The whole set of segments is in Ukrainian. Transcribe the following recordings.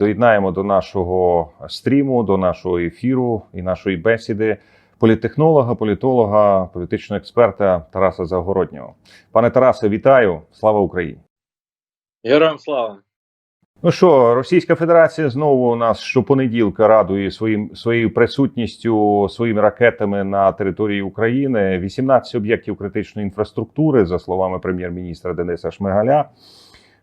Доєднаємо до нашого стріму, до нашого ефіру і нашої бесіди політтехнолога, політолога, політичного експерта Тараса Загороднього. Пане Тарасе, вітаю! Слава Україні! Героям слава! Ну що, Російська Федерація знову у нас щопонеділка радує своїм своєю присутністю своїми ракетами на території України. 18 об'єктів критичної інфраструктури, за словами прем'єр-міністра Дениса Шмигаля.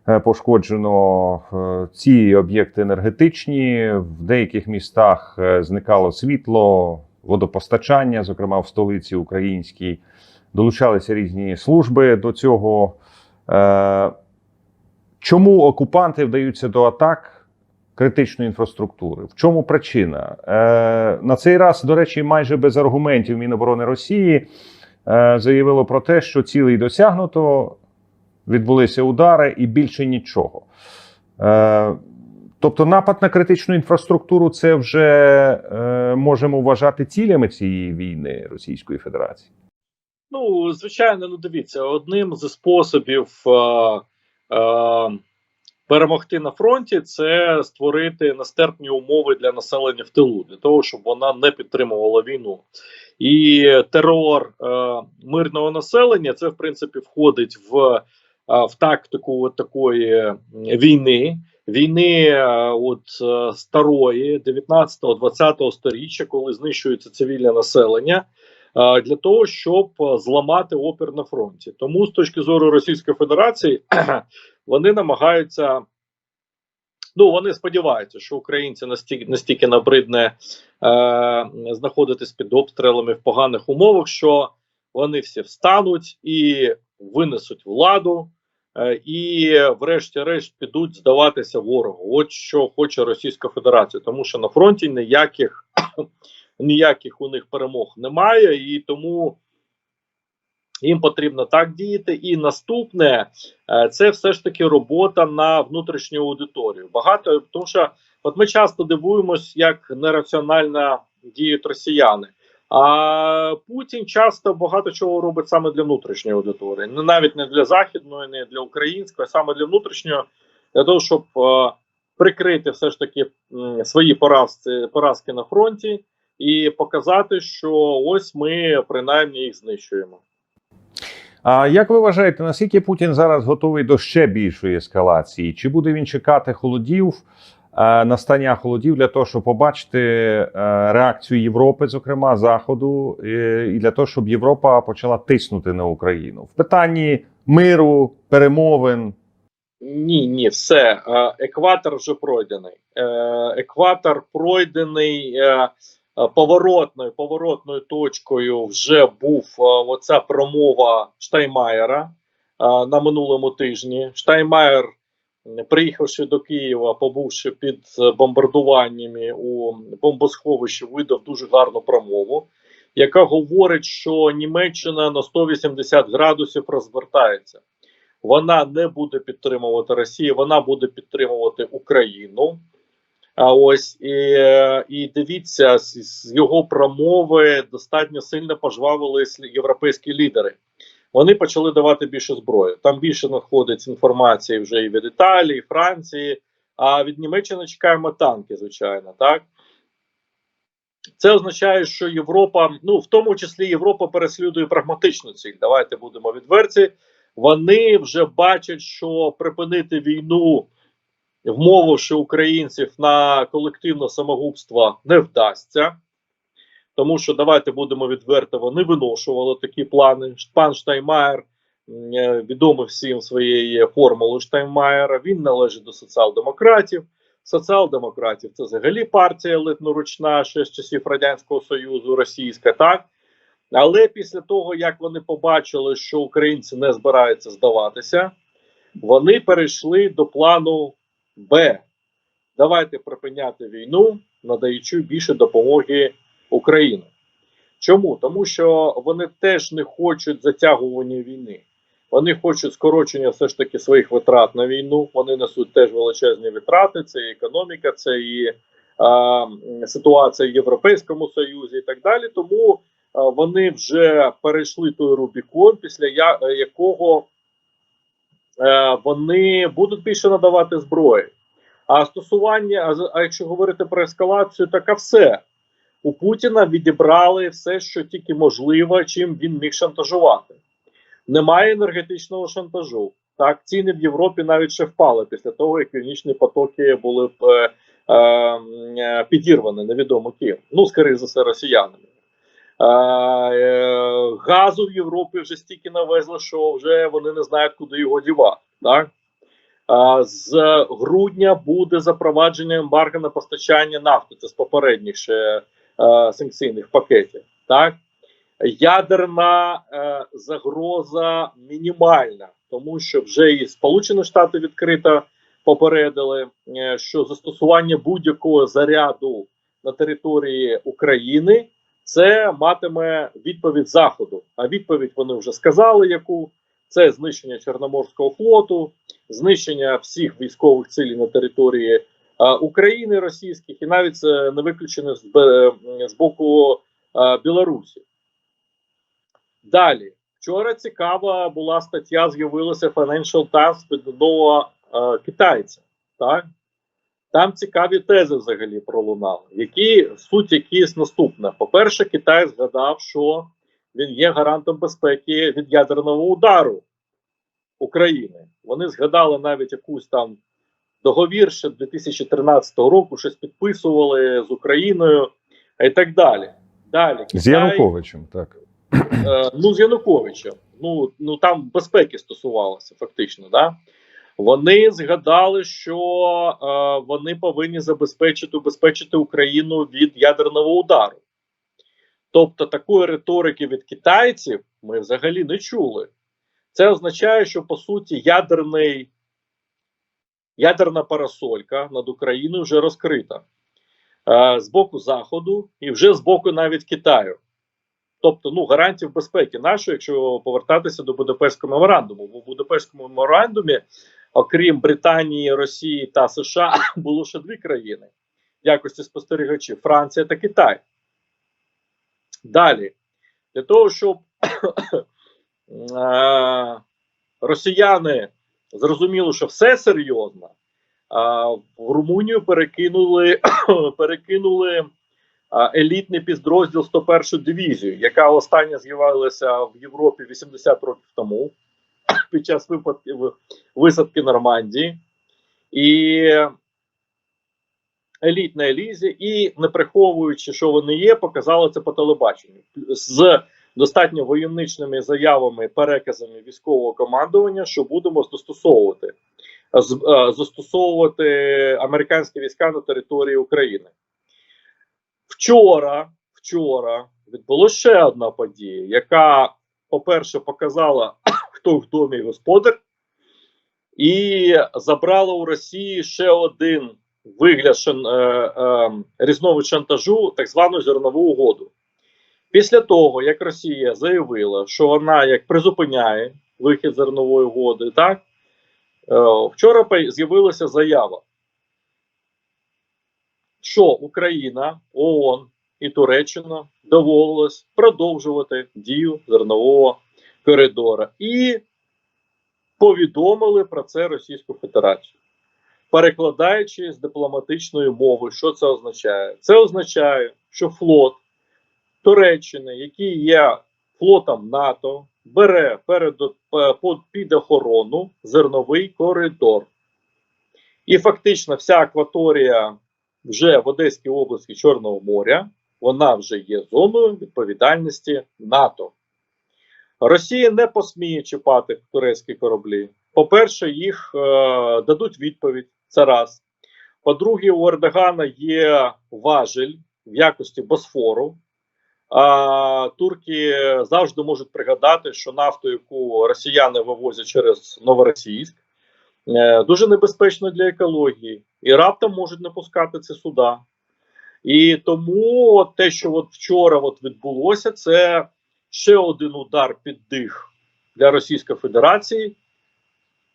Е, Пошкоджено Е, ці об'єкти енергетичні. В деяких містах е, зникало світло, водопостачання, зокрема в столиці українській. Долучалися різні служби до цього. Чому окупанти вдаються до атак критичної інфраструктури? В чому причина? На цей раз, до речі, майже без аргументів Міноборони Росії заявило про те, що цілий досягнуто, відбулися удари і більше нічого. Е, тобто, напад на критичну інфраструктуру це вже е, можемо вважати цілями цієї війни Російської Федерації. Ну, звичайно, ну дивіться, одним з способів е, е, перемогти на фронті це створити нестерпні умови для населення в тилу, для того, щоб вона не підтримувала війну. І терор е, мирного населення це в принципі входить в, в тактику от такої війни. Війни е, от е, старої 19-20 сторіччя, коли знищується цивільне населення, е, для того, щоб е, зламати опір на фронті. Тому з точки зору Російської Федерації вони намагаються. Ну, вони сподіваються, що українці настільки настільки набридне е, знаходитись під обстрілами в поганих умовах, що вони всі встануть і винесуть владу, е, і, врешті-решт, підуть здаватися ворогу. От що хоче Російська Федерація, тому що на фронті ніяких ніяких у них перемог немає, і тому їм потрібно так діяти. І наступне е, це все ж таки робота на внутрішню аудиторію. Багато тому, що от ми часто дивуємось, як нераціонально діють росіяни. А Путін часто багато чого робить саме для внутрішньої аудиторії, не навіть не для західної, не для української, а саме для внутрішньої, для того, щоб е, прикрити все ж таки м, свої поразки, поразки на фронті і показати, що ось ми принаймні їх знищуємо. А як ви вважаєте, наскільки Путін зараз готовий до ще більшої ескалації? Чи буде він чекати холодів, е, настання холодів для того, щоб побачити е, реакцію Європи, зокрема Заходу, е, і для того, щоб Європа почала тиснути на Україну в питанні миру, перемовин? Ні, ні, все. Е, Екватор вже пройдений. Е, Екватор пройдений е, е, поворотною поворотною точкою. Вже був е, оця промова Штайнмаєра е, на минулому тижні. Штайнмаєр, м, приїхавши до Києва, побувши під е, бомбардуваннями у бомбосховищі, видав дуже гарну промову, яка говорить, що Німеччина на 180 градусів розвертається вона не буде підтримувати Росію, вона буде підтримувати Україну. А ось і, і дивіться, з його промови достатньо сильно пожвавились європейські лідери. Вони почали давати більше зброї. Там більше надходить інформації вже і від Італії, і Франції. А від Німеччини чекаємо танки, звичайно, так. Це означає, що Європа, ну в тому числі Європа переслідує прагматичну ціль. Давайте будемо відверті. Вони вже бачать, що припинити війну, вмовивши українців на колективне самогубство, не вдасться. Тому що давайте будемо відверто, вони виношували такі плани. Пан Штайнмаєр, м, е, відомий всім своєю формулою Штайнмаєра, він належить до соціал-демократів. Соціал-демократів це взагалі партія литноручна ще з часів Радянського Союзу, російська, так? Але після того, як вони побачили, що українці не збираються здаватися, вони перейшли до плану Б. Давайте припиняти війну, надаючи більше допомоги Україні. Чому? Тому що вони теж не хочуть затягування війни. Вони хочуть скорочення все ж таки своїх витрат на війну. Вони несуть теж величезні витрати. Це і економіка, це і а, ситуація в Європейському Союзі, і так далі. Тому а, вони вже перейшли той Рубікон, після я, якого е, вони будуть більше надавати зброї. А стосування, а, а якщо говорити про ескалацію, так а все. У Путіна відібрали все, що тільки можливо, чим він міг шантажувати. Немає енергетичного шантажу. Так, ціни в Європі навіть ще впали після того, як північні потоки були е, е, е, підірвані, невідомо ким. Ну, скоріше за все, росіянами. Е, е, газу в Європі вже стільки навезли, що вже вони не знають, куди його дівати. Так? Е, з грудня буде запровадження ембарго на постачання нафти. Це з попередніх ще санкційних пакетів. Так? Ядерна е, загроза мінімальна, тому що вже і Сполучені Штати відкрито попередили, е, що застосування будь-якого заряду на території України це матиме відповідь Заходу. А відповідь вони вже сказали, яку це знищення Чорноморського флоту, знищення всіх військових цілей на території е, України російських, і навіть це не виключено з, з боку е, Білорусі. Далі, вчора цікава була стаття, з'явилася Financial Times від е, китайця. Так? Там цікаві тези взагалі пролунали, які суть якісь наступна. По-перше, Китай згадав, що він є гарантом безпеки від ядерного удару України. Вони згадали навіть якусь там договір ще 2013 року, щось підписували з Україною і так далі. Далі З Китай- Януковичем, так. Е, ну, з Януковичем. Ну, ну там безпеки стосувалося, фактично. Да? Вони згадали, що е, вони повинні забезпечити убезпечити Україну від ядерного удару. Тобто такої риторики від китайців ми взагалі не чули. Це означає, що по суті ядерний, ядерна парасолька над Україною вже розкрита е, з боку Заходу і вже з боку навіть Китаю. Тобто, ну гарантів безпеки нашої, якщо повертатися до Будапештського меморандуму, бо в Будапештському меморандумі, окрім Британії, Росії та США, було ще дві країни в якості спостерігачів: Франція та Китай. Далі, для того, щоб е, росіяни зрозуміли, що все серйозно, а в Румунію перекинули, перекинули елітний підрозділ 101 дивізію, яка остання з'явилася в Європі 80 років тому під час випадків висадки Нормандії. І еліт на елізі, і не приховуючи, що вони є, показали це по телебаченню з достатньо войовничними заявами, переказами військового командування, що будемо застосовувати е, застосовувати американські війська на території України. Вчора, вчора відбулася ще одна подія, яка, по-перше, показала, хто в домі господар, і забрала у Росії ще один вигляд шан, е, е, різновид шантажу, так звану зернову угоду. Після того, як Росія заявила, що вона як призупиняє вихід зернової угоди, так е, вчора з'явилася заява, що Україна, ООН і Туреччина доводилось продовжувати дію зернового коридора і повідомили про це Російську Федерацію. Перекладаючи з дипломатичної мови, що це означає? Це означає, що флот Туреччини, який є флотом НАТО, бере перед, е, під охорону зерновий коридор. І фактично вся акваторія вже в Одеській області Чорного моря, вона вже є зоною відповідальності НАТО. Росія не посміє чіпати турецькі кораблі. По-перше, їх е, дадуть відповідь. Це раз. По-друге, у Ердогана є важель в якості Босфору. Турки завжди можуть пригадати, що нафту, яку росіяни вивозять через Новоросійськ, е, дуже небезпечно для екології, і раптом можуть не пускати ці суда. І тому от те, що от вчора от відбулося, це ще один удар під дих для Російської Федерації.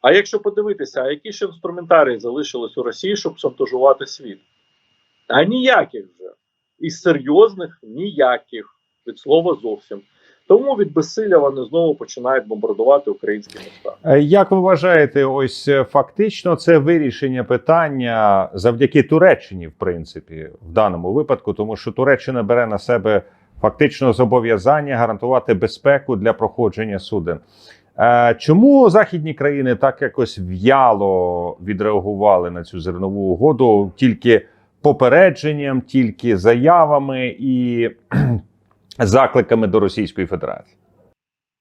А якщо подивитися, а які ж інструментарії залишились у Росії, щоб шантажувати світ? А ніяких вже. І серйозних ніяких від слова зовсім. Тому від безсилля вони знову починають бомбардувати українські міста. Е, Як ви вважаєте, ось е, фактично це вирішення питання завдяки Туреччині, в принципі, в даному випадку, тому що Туреччина бере на себе фактично зобов'язання гарантувати безпеку для проходження суден. Е, Чому західні країни так якось в'яло відреагували на цю зернову угоду тільки попередженням, тільки заявами і закликами до Російської Федерації?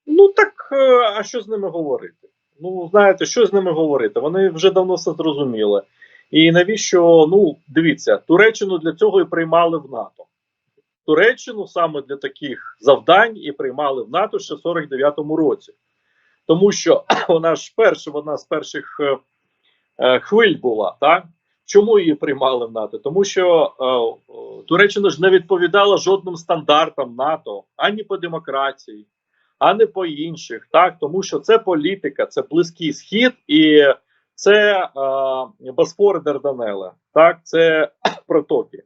Ну так е, а що з ними говорити? Ну знаєте, що з ними говорити? Вони вже давно все зрозуміли. І навіщо? Ну дивіться, Туреччину для цього і приймали в НАТО. Туреччину саме для таких завдань і приймали в НАТО ще в 49-му році. Тому що вона ж перша, вона з перших е, е, хвиль була, так? Чому її приймали в НАТО? Тому що е, е, Туреччина ж не відповідала жодним стандартам НАТО ані по демократії, а не по інших. Так, тому що це політика, це близький схід і це е, Босфор Дарданелла. Так, це протоки.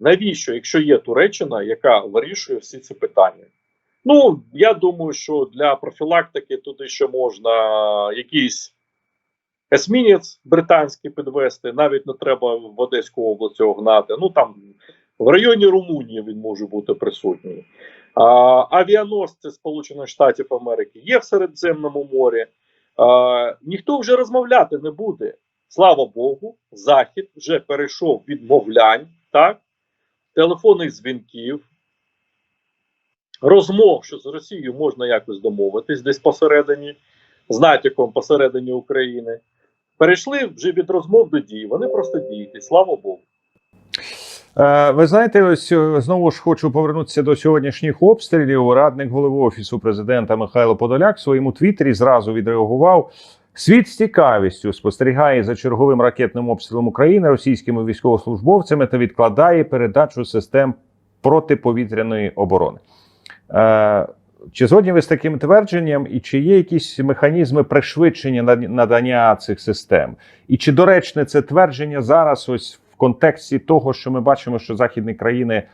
Навіщо, якщо є Туреччина, яка вирішує всі ці питання? Ну, я думаю, що для профілактики туди ще можна якийсь есмінець британський підвести, навіть не треба в Одеську область цього гнати. Ну там в районі Румунії він може бути присутній. А, авіаносці Сполучених Штатів Америки є в Середземному морі. А, ніхто вже розмовляти не буде. Слава Богу, Захід вже перейшов від мовлянь, так, телефонних дзвінків, розмов, що з Росією можна якось домовитись десь посередині, з натяком посередині України. Перейшли вже від розмов до дій. Вони просто діють, слава Богу. Е, Ви знаєте, ось е, знову ж хочу повернутися до сьогоднішніх обстрілів. Радник голови офісу президента Михайло Подоляк в своєму твіттері зразу відреагував. Світ з цікавістю спостерігає за черговим ракетним обстрілом України російськими військовослужбовцями та відкладає передачу систем протиповітряної оборони. Е, чи згодні ви з таким твердженням, і чи є якісь механізми пришвидшення над- надання цих систем? І чи доречне це твердження зараз, ось в контексті того, що ми бачимо, що західні країни е,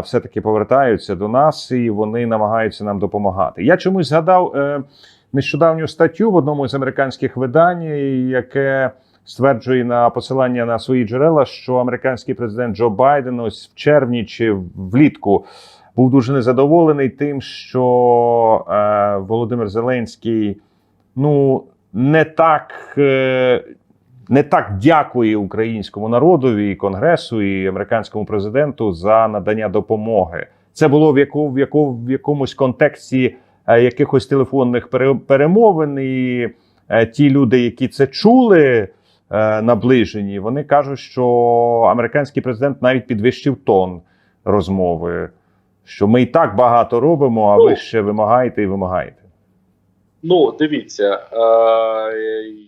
все-таки повертаються до нас і вони намагаються нам допомагати? Я чомусь згадав е, нещодавню статтю в одному з американських видань, яке стверджує на посилання на свої джерела, що американський президент Джо Байден ось в червні чи влітку був дуже незадоволений тим, що е, Володимир Зеленський ну не так. Е, не так дякує українському народові, і конгресу і американському президенту за надання допомоги. Це було в яку, в яку, в якомусь контексті е, якихось телефонних пере- перемовин. І е, ті люди, які це чули е, наближені, вони кажуть, що американський президент навіть підвищив тон розмови, що ми і так багато робимо, а ви Ну. ще вимагаєте і вимагаєте. Ну, дивіться, е,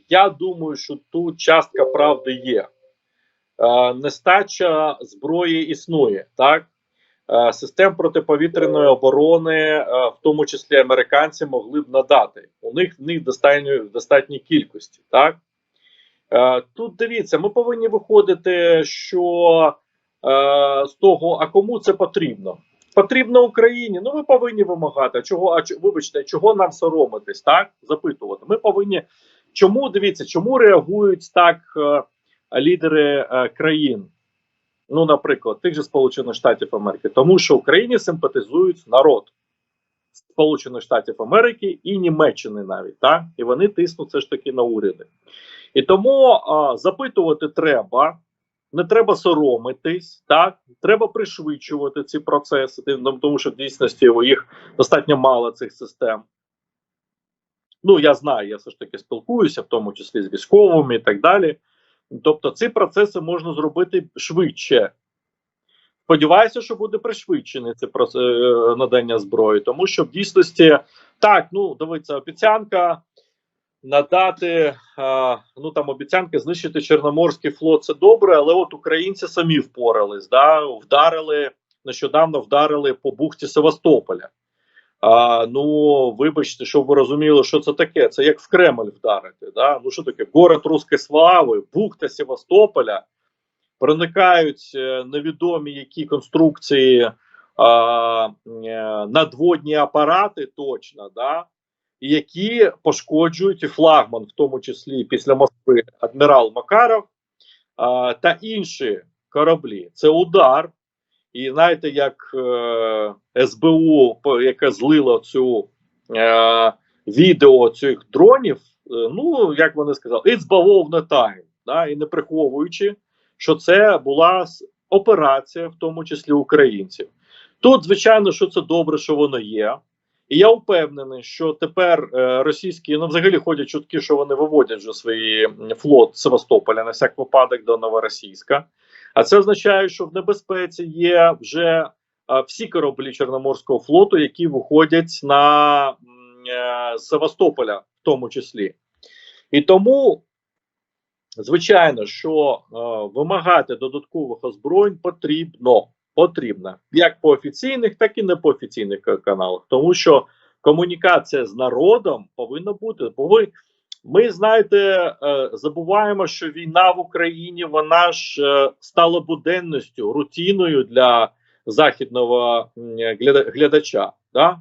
я думаю, що тут частка правди є. Е, нестача зброї існує, так? Е, систем протиповітряної оборони, е, в тому числі американці, могли б надати. У них в них достатньо в достатній кількості, так? Е, тут дивіться, ми повинні виходити, що е, з того, а кому це потрібно? Потрібно Україні. Ну, ми повинні вимагати. Чого, а вибачте, чого нам соромитись, так? Запитувати. Ми повинні. Чому дивіться, чому реагують так е, лідери е, країн? Ну, наприклад, тих же Сполучених Штатів Америки, тому що Україні симпатизують народ Сполучених Штатів Америки і Німеччини навіть, так? І вони тиснуть все ж таки на уряди. І тому а, запитувати треба, не треба соромитись, так треба пришвидшувати ці процеси, тому що в дійсності їх достатньо мало цих систем. Ну, я знаю, я все ж таки спілкуюся, в тому числі з військовими і так далі. Тобто, ці процеси можна зробити швидше. Сподіваюся, що буде пришвидшене це е, надання зброї, тому що в дійсності так, ну дивіться, обіцянка надати ну там обіцянки знищити Чорноморський флот. Це добре, але от українці самі впорались, да, вдарили нещодавно вдарили по бухті Севастополя. А, ну, вибачте, щоб ви розуміли, що це таке. Це як в Кремль вдарити. Да? Ну що таке? Город Руської слави, бухта Севастополя. Проникають е, невідомі які конструкції а, е, надводні апарати, точно, да, які пошкоджують флагман, в тому числі після Москви, адмірал Макаров а, та інші кораблі. Це удар. І знаєте, як е, СБУ, яке злило цю е, відео цих дронів, е, ну як вони сказали, it's бавовна time, да, і не приховуючи, що це була операція, в тому числі українців. Тут, звичайно, що це добре, що воно є. І я впевнений, що тепер е, російські, ну взагалі ходять чутки, що вони виводять вже свій флот Севастополя на всяк випадок до Новоросійська. А це означає, що в небезпеці є вже е, всі кораблі Чорноморського флоту, які виходять на е, Севастополя, в тому числі. І тому, звичайно, що вимагати додаткових озброєнь потрібно. Потрібно як по офіційних, так і не по офіційних каналах, тому що комунікація з народом повинна бути. Бо ви ми знаєте, е, забуваємо, що війна в Україні вона ж е, стала буденністю, рутиною для західного глядача. Да?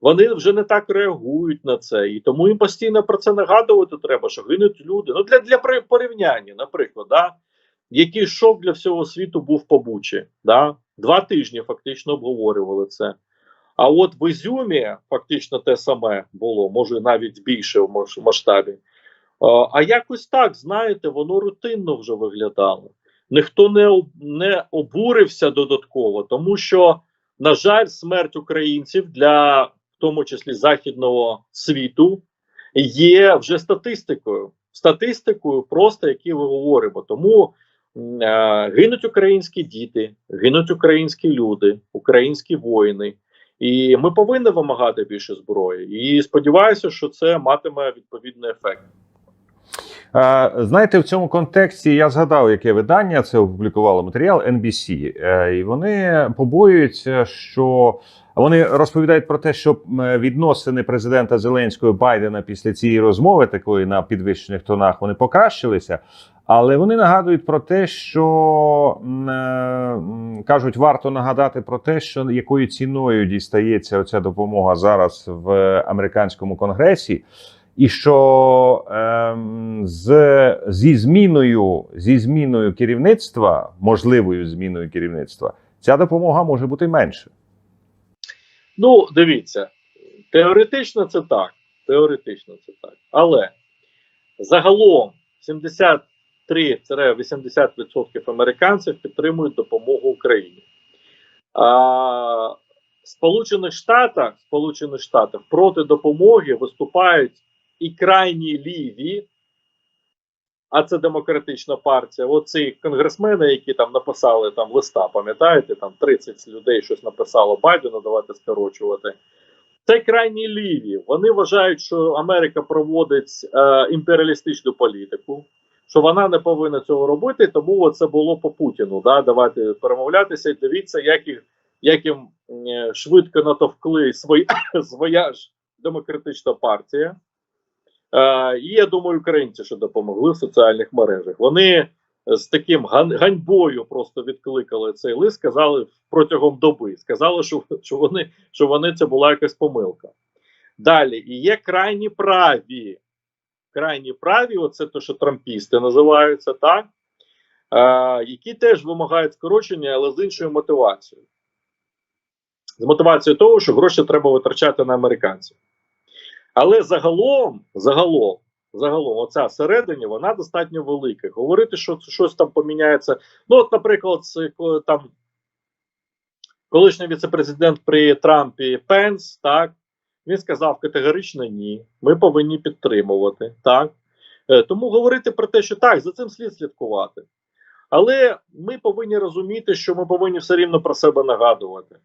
Вони вже не так реагують на це, і тому їм постійно про це нагадувати треба, що гинуть люди. Ну для, для порівняння, наприклад, да? який шок для всього світу був по. Да? Два тижні фактично обговорювали це. А от в Ізюмі фактично те саме було, може навіть більше в масштабі. А якось так, знаєте, воно рутинно вже виглядало. Ніхто не, не обурився додатково, тому що, на жаль, смерть українців для в тому числі західного світу є вже статистикою. Статистикою, просто які ми говоримо. Тому гинуть українські діти, гинуть українські люди, українські воїни. І ми повинні вимагати більше зброї. І сподіваюся, що це матиме відповідний ефект. Е, Знаєте, в цьому контексті я згадав, яке видання це опублікувало матеріал NBC, Е, і вони побоюються, що вони розповідають про те, що відносини президента Зеленського і Байдена після цієї розмови, такої на підвищених тонах, вони покращилися. Але вони нагадують про те, що е, кажуть, варто нагадати про те, що якою ціною дістається оця допомога зараз в американському конгресі. І що ем, з, зі зміною зі зміною керівництва, можливою зміною керівництва, ця допомога може бути менше. Ну, дивіться, теоретично це так. Теоретично це так. Але загалом 73-80% американців підтримують допомогу Україні. А, Сполучених Штатах, Сполучених Штатах проти допомоги виступають і крайні ліві, а це демократична партія. Оці конгресмени, які там написали там листа, пам'ятаєте, там 30 людей щось написало Байдену, давайте скорочувати. Це крайні ліві. Вони вважають, що Америка проводить е, імперіалістичну політику, що вона не повинна цього робити, тому це було по Путіну. Да? Давайте перемовлятися і дивіться, як їх як їм е, швидко натовкли свої, своя ж демократична партія. Е, і я думаю, українці, що допомогли в соціальних мережах. Вони з таким ганьбою просто відкликали цей лист, сказали протягом доби. Сказали, що, що, вони, що вони це була якась помилка. Далі, і є крайні праві. Крайні праві, оце те, що трампісти називаються, так? Е, які теж вимагають скорочення, але з іншою мотивацією. З мотивацією того, що гроші треба витрачати на американців. Але загалом, загалом, загалом, оця всередині, вона достатньо велика. Говорити, що щось там поміняється. Ну, от, наприклад, там колишній віцепрезидент при Трампі Пенс, так, він сказав категорично ні. Ми повинні підтримувати. так. Е, Тому говорити про те, що так, за цим слід слідкувати. Але ми повинні розуміти, що ми повинні все рівно про себе нагадувати.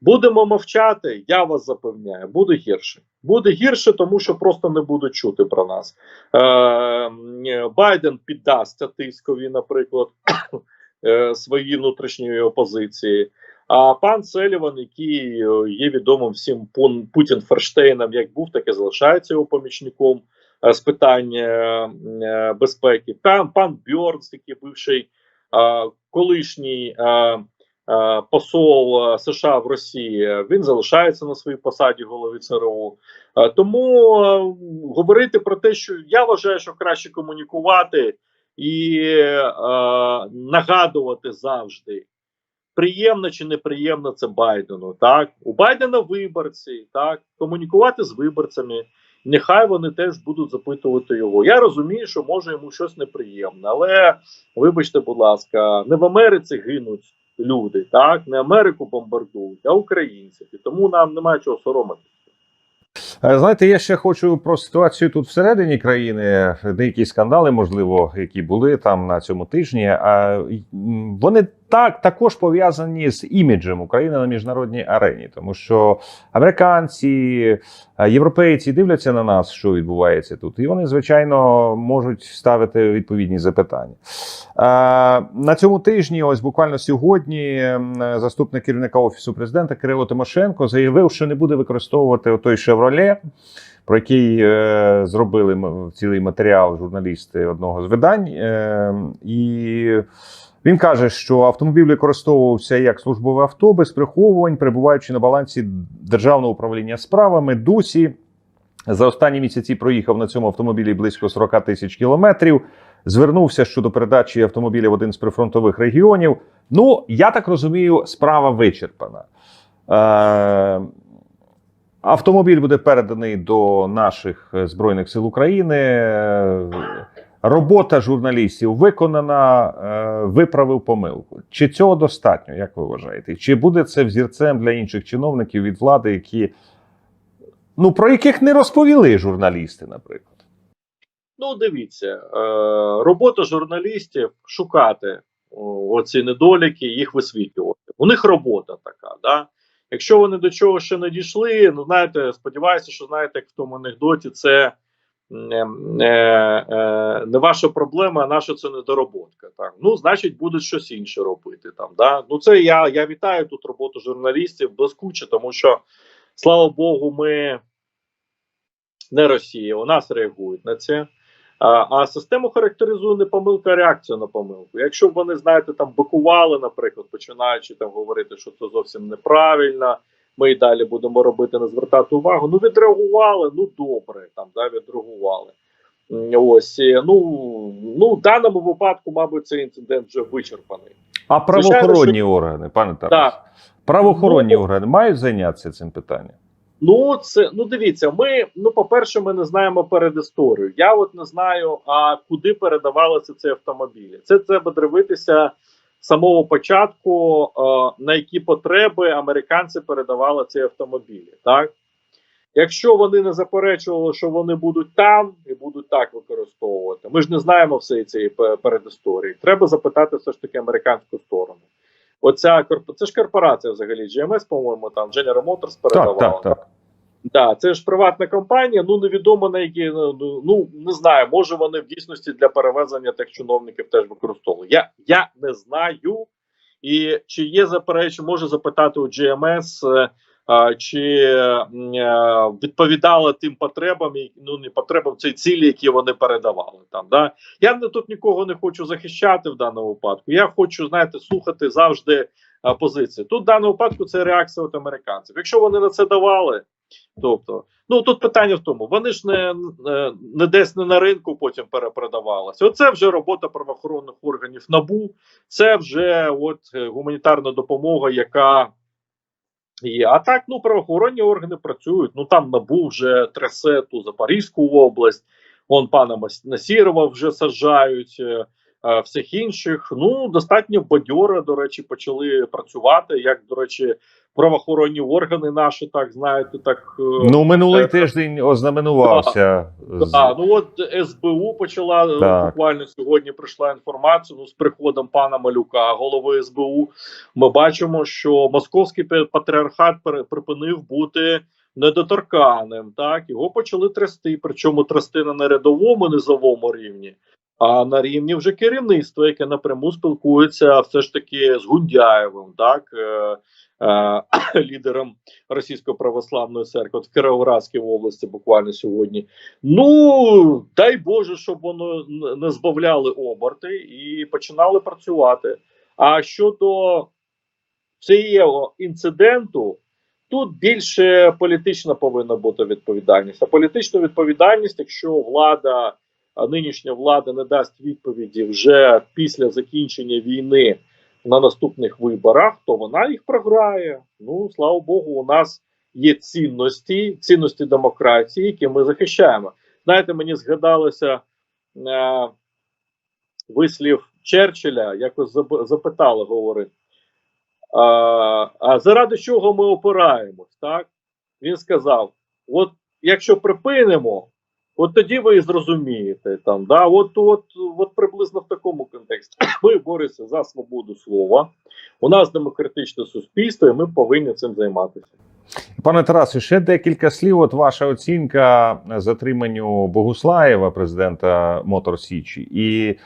Будемо мовчати, я вас запевняю, буде гірше. Буде гірше, тому що просто не будуть чути про нас. Е, Байден піддасться тискові, наприклад, е, внутрішньої опозиції. А пан Селіван, який е, є відомим всім Путін Ферштейном, як був, так і залишається його помічником е, з питань е, безпеки. Пан, пан Бьорнс, який бивший колишній. Посол е, США в Росії, він залишається на своїй посаді голови ЦРУ. Е, тому е, говорити про те, що я вважаю, що краще комунікувати і е, нагадувати завжди. Приємно чи неприємно це Байдену, так у Байдена виборці, так комунікувати з виборцями. Нехай вони теж будуть запитувати його. Я розумію, що може йому щось неприємне, але вибачте, будь ласка, не в Америці гинуть люди, так не Америку бомбардують, а українців. І тому нам немає чого соромитися. Е, Знаєте, я ще хочу про ситуацію тут всередині країни. Деякі скандали, можливо, які були там на цьому тижні. А вони так також пов'язані з іміджем України на міжнародній арені, тому що американці, е, європейці дивляться на нас, що відбувається тут, і вони звичайно можуть ставити відповідні запитання. Е, На цьому тижні, ось буквально сьогодні, заступник керівника офісу президента Кирило Тимошенко заявив, що не буде використовувати той Chevrolet, про який е, зробили цілий матеріал журналісти одного з видань. Е, і він каже, що автомобіль використовувався як службове авто без приховувань, перебуваючи на балансі державного управління справами ДУСі. За останні місяці проїхав на цьому автомобілі близько 40 тисяч кілометрів. Звернувся щодо передачі автомобіля в один з прифронтових регіонів. Ну, я так розумію, справа вичерпана. Е, автомобіль буде переданий до наших Збройних сил України. Робота журналістів виконана, е, виправив помилку. Чи цього достатньо, як ви вважаєте? Чи буде це взірцем для інших чиновників від влади, які ну про яких не розповіли журналісти, наприклад? Ну, дивіться, е, робота журналістів шукати оці недоліки, їх висвітлювати. У них робота така. Да? Якщо вони до чого ще не дійшли, ну знаєте, сподіваюся, що знаєте, як в тому анекдоті, це не ваша проблема, а наша це недороботка. Так? Ну, значить, будуть щось інше робити. Там, да? Ну, це я, я вітаю тут роботу журналістів блискуче, тому що, слава Богу, ми не Росія, у нас реагують на це. А, а систему характеризує не помилка, а реакція на помилку. Якщо вони, знаєте, там бикували, наприклад, починаючи там говорити, що це зовсім неправильно, ми і далі будемо робити, не звертати увагу. Ну, відреагували, ну добре, там да, відреагували. Ось ну, ну в даному випадку, мабуть, цей інцидент вже вичерпаний. А правоохоронні органи, пане Тарас, Так. правоохоронні Ну, органи мають зайнятися цим питанням? Ну, це ну дивіться. Ми ну, по-перше, ми не знаємо передісторію. Я от не знаю, а куди передавалися ці автомобілі. Це треба дивитися самого початку, е, на які потреби американці передавали ці автомобілі. Так, якщо вони не заперечували, що вони будуть там і будуть так використовувати, ми ж не знаємо всієї цієї пе- передісторії. Треба запитати все ж таки американську сторону. Оця це ж корпорація взагалі GMS, по-моєму, там General Motors передавала. Так, так, так. Да, це ж приватна компанія. Ну невідомо на які ну, ну не знаю. Може вони в дійсності для перевезення тих чиновників теж використовували. Я я не знаю. І чи є заперечення, може запитати у GMS, е, чи е, відповідала тим потребам, ну не потребам цієї цілі, які вони передавали там. Да? Я не- тут нікого не хочу захищати в даному випадку. Я хочу, знаєте, слухати завжди позиції. Тут в даному випадку це реакція від американців. Якщо вони на це давали. Тобто, ну тут питання в тому, вони ж не, не, не десь не на ринку потім перепродавалися. Оце вже робота правоохоронних органів НАБУ, це вже от е, гуманітарна допомога, яка є. А так, ну правоохоронні органи працюють. Ну там НАБУ вже трясе ту Запорізьку область, вон пана Насірова вже саджають. Е, Всіх інших, ну достатньо бадьоро, до речі, почали працювати. Як до речі, правоохоронні органи наші, так знаєте, так е, Ну, минулий Е, тиждень ознаменувався. з- а, ну от СБУ почала е, Так. буквально сьогодні. Прийшла інформація. Ну з приходом пана Малюка, голови СБУ. Ми бачимо, що московський патріархат припинив бути недоторканим. Так його почали трясти. Причому трясти на рядовому низовому рівні, а на рівні вже керівництва, яке напряму спілкується все ж таки з Гундяєвим, так е, е, лідером Російської православної церкви в Кіровоградській області, буквально сьогодні. Ну дай Боже, щоб воно не збавляли оберти і починали працювати. А щодо цього інциденту тут більше політична повинна бути відповідальність. А політичну відповідальність, якщо влада, нинішня влада не дасть відповіді вже після закінчення війни на наступних виборах, то вона їх програє. Ну слава Богу, у нас є цінності, цінності демократії, які ми захищаємо. Знаєте, мені згадалося е, вислів Черчилля, якось запитали, говорить. А, а заради чого ми опираємось? Так? Він сказав: от якщо припинимо, от тоді ви і зрозумієте. Там, да? от, от, от приблизно в такому контексті. Ми боремося за свободу слова. У нас демократичне суспільство, і ми повинні цим займатися. Пане Тарасе, ще декілька слів. От ваша оцінка затриманню Богуслаєва, президента Мотор Січі, і е,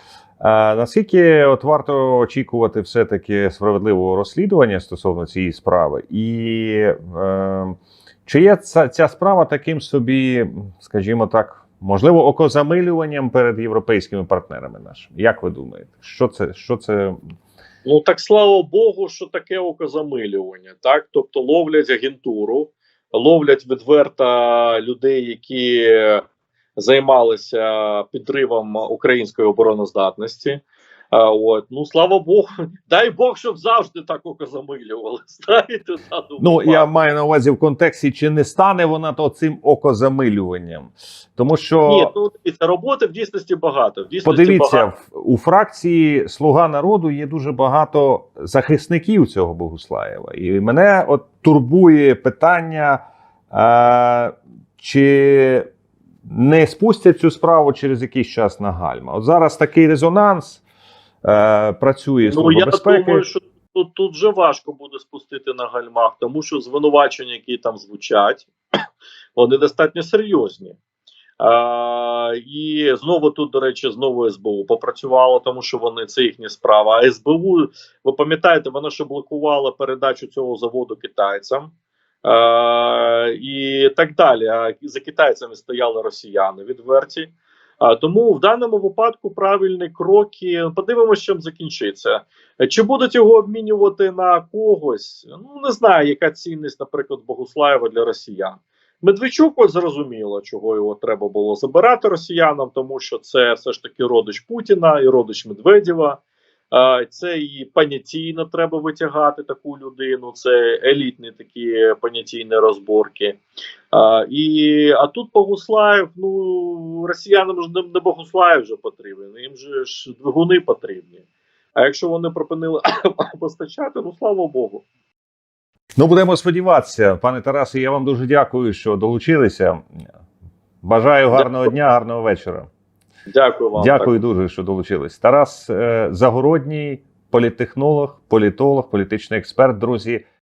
наскільки от варто очікувати все-таки справедливого розслідування стосовно цієї справи, і е, чи є ця, ця справа таким собі, скажімо так, можливо, окозамилюванням перед європейськими партнерами нашими? Як ви думаєте, що це? Що це? Ну так слава Богу, що таке окозамилювання. Так, тобто ловлять агентуру, ловлять відверто людей, які займалися підривом української обороноздатності. А, от ну слава Богу, дай Бог, щоб завжди так окозамилювали. Знаєте, Ну я маю на увазі в контексті, чи не стане вона то цим окозамилюванням, тому що ні, ну дивіться, роботи в дійсності багато. В дійсності Подивіться, багато. у фракції Слуга народу є дуже багато захисників цього Богуслаєва. І мене от турбує питання, е, чи не спустять цю справу через якийсь час на гальма. От зараз такий резонанс е, працює Ну я безпеки. думаю, що тут, тут вже важко буде спустити на гальмах, тому що звинувачення, які там звучать, вони достатньо серйозні. А, і знову тут, до речі, знову СБУ попрацювало, тому що вони це їхня справа. А СБУ, ви пам'ятаєте, вона ще блокувала передачу цього заводу китайцям. А, і так далі. А за китайцями стояли росіяни відверті. А, тому в даному випадку правильні кроки. Подивимося, чим закінчиться. Чи будуть його обмінювати на когось? Ну не знаю, яка цінність, наприклад, Богуслаєва для росіян. Медведчук ось зрозуміло, чого його треба було забирати росіянам, тому що це все ж таки родич Путіна і родич Медведєва. Це і понятійно треба витягати таку людину. Це елітні такі понятійні розборки. А, і, а тут Богуслаєв, ну росіянам ж не, не Богуслаєв вже потрібен, їм же ж двигуни потрібні. А якщо вони припинили постачати, ну слава Богу. Ну, будемо сподіватися, пане Тарасе. Я вам дуже дякую, що долучилися. Бажаю гарного дня, гарного вечора. Дякую вам. Дякую дуже, що долучились. Тарас е, Загородній, політтехнолог, політолог, політичний експерт. Друзі,